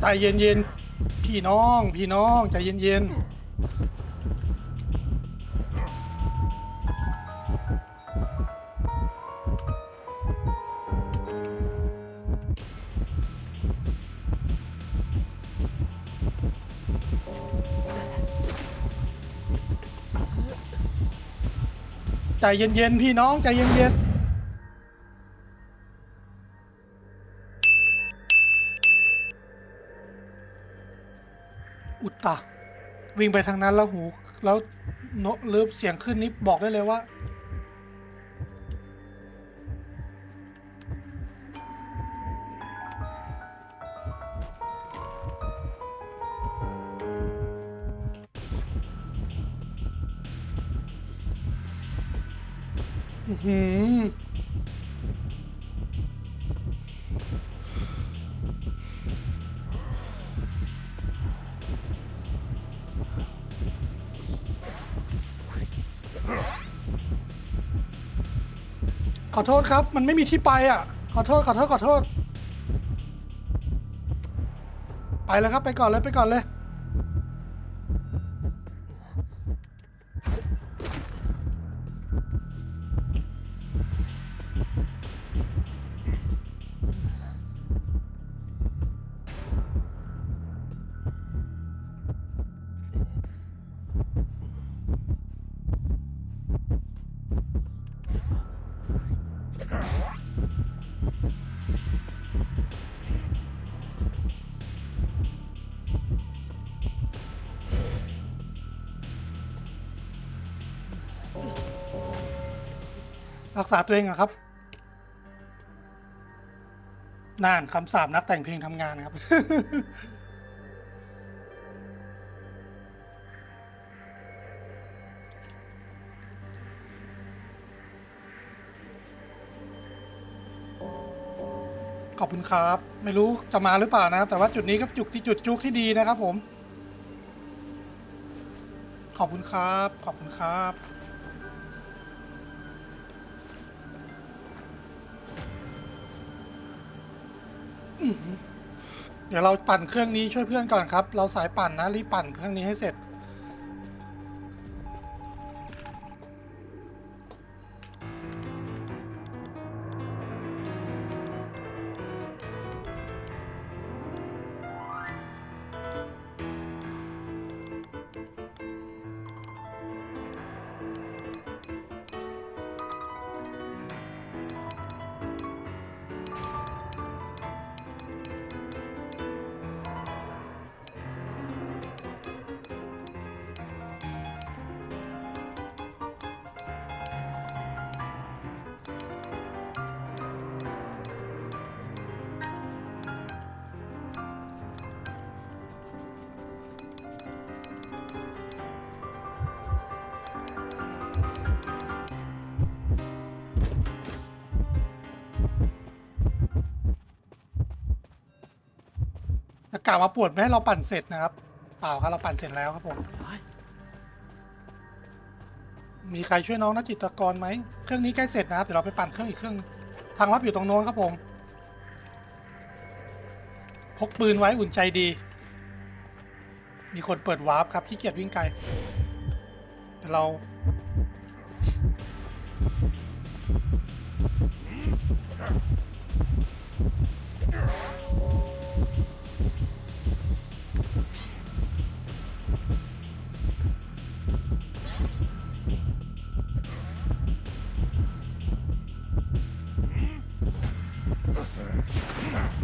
ใจเย็นๆพี่น้อง พี่น้องใจเย็นๆใจเย็นๆพี่น้องใจเย็นๆ อุตตะ วิ่งไปทางนั้นแล้วหู แล้วโนเลิฟเสียงขึ้นนี้บอกได้เลยว่า อือหือ ขอโทษครับ มันไม่มีที่ไปอะ ขอโทษ ขอโทษ ขอโทษ ไปแล้วครับ ไปก่อนเลย ไปก่อนเลย รักษาตัวเองอะครับน่านคำสาปนักแต่งเพลงทำงานครับ ขอบคุณครับ ไม่รู้จะมาหรือเปล่านะครับ แต่ว่าจุดนี้ก็จุดที่จุดจุกที่ดีนะครับผม ขอบคุณครับ ขอบคุณครับ เดี๋ยวเราปั่นเครื่องนี้ช่วยเพื่อนก่อนครับ เราสายปั่นนะรีบปั่นเครื่องนี้ให้เสร็จะกล่าวมาปวดไม่ให้เราปั่นเสร็จนะครับ เปล่าครับเราปั่นเสร็จแล้วครับผม มีใครช่วยน้องนักจิตรกรไหม เครื่องนี้ใกล้เสร็จนะครับ เดี๋ยวเราไปปั่นเครื่องอีกเครื่องหนึ่งทางลับอยู่ตรงโน้นครับผม พกปืนไว้อุ่นใจดี มีคนเปิดวาร์ปครับขี้เกียจวิ่งไกลเดี๋ยวเรา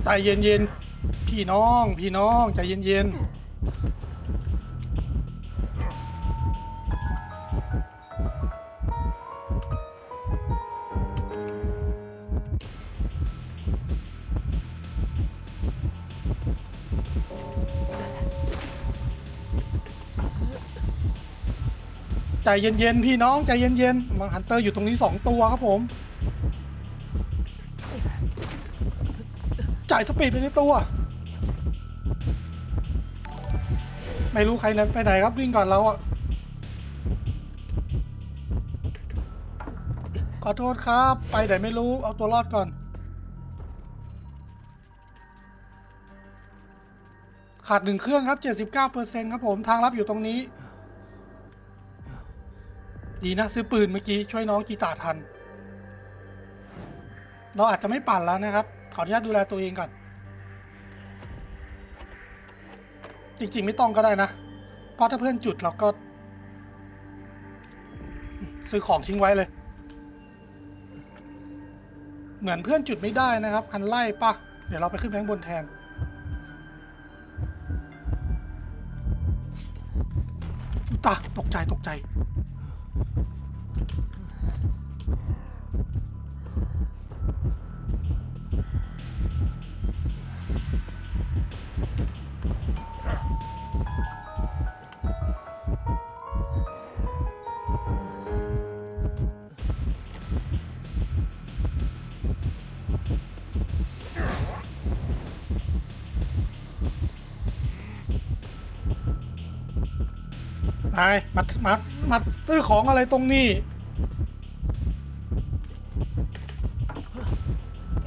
ใจเย็นๆ พี่น้อง พี่น้องใจเย็นๆ ใจเย็นๆพี่น้องใจเย็นๆมาฮันเตอร์อยู่ตรงนี้สองตัวครับผม จ่ายสปีดไปในตัว ไม่รู้ใครไปไหนครับวิ่งก่อนเราอะ ขอโทษครับ ไปไหนไม่รู้เอาตัวรอดก่อน ขาดหนึ่งเครื่องครับ 79%ครับผมทางลับอยู่ตรงนี้ ดีนะซื้อปืนเมื่อกี้ช่วยน้องกีตาร์ทัน เราอาจจะไม่ปั่นแล้วนะครับ ขออนุญาตดูแลตัวเองก่อน จริงๆไม่ต้องก็ได้นะ เพราะถ้าเพื่อนจุดเราก็ ซื้อของทิ้งไว้เลย เหมือนเพื่อนจุดไม่ได้นะครับคันไล่ปะเดี๋ยวเราไปขึ้นแบงบนแทนตาตกใจตกใจ นายมามามาซื้อของอะไรตรงนี้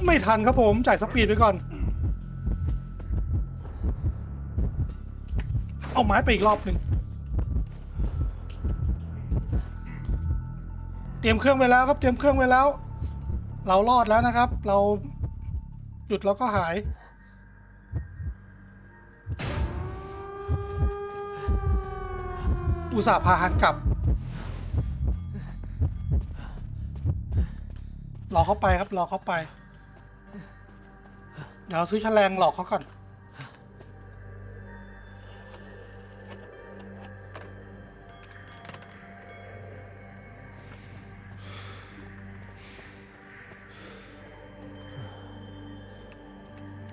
ไม่ทันครับผม จ่ายสปีดไปก่อน เอาไม้ไปอีกรอบหนึ่งเตรียมเครื่องไว้แล้วครับ เตรียมเครื่องไว้แล้ว เรารอดแล้วนะครับ เราหยุดแล้วก็หาย อุตส่าห์พาหันกลับหลอกเขาไปครับหลอกเขาไป เดี๋ยวเราซื้อแฉลงหลอกเขาก่อน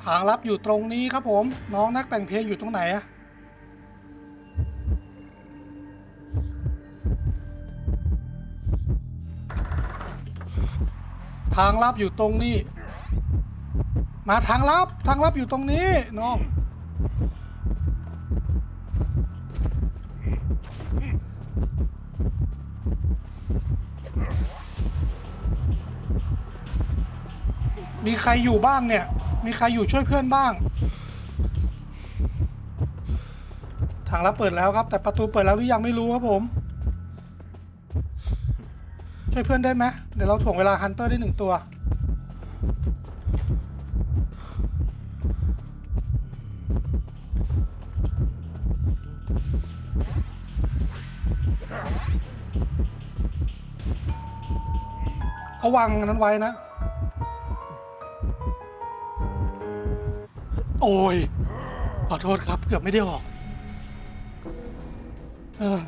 ทางลับอยู่ตรงนี้ครับผม น้องนักแต่งเพลงอยู่ตรงไหนอะ ทางลับอยู่ตรงนี้ มาทางลับทางลับอยู่ตรงนี้น้อง มีใครอยู่บ้างเนี่ย มีใครอยู่ช่วยเพื่อนบ้าง ทางลับเปิดแล้วครับ แต่ประตูเปิดแล้วหรือยังไม่รู้ครับผม ช่วยเพื่อนได้ไหมเดี๋ยวเราถ่วงเวลาฮันเตอร์ได้หนึ่งตัวเขาวางอันนั้นไว้นะ โอ้ย ขอโทษครับ เกือบไม่ได้ออก เออ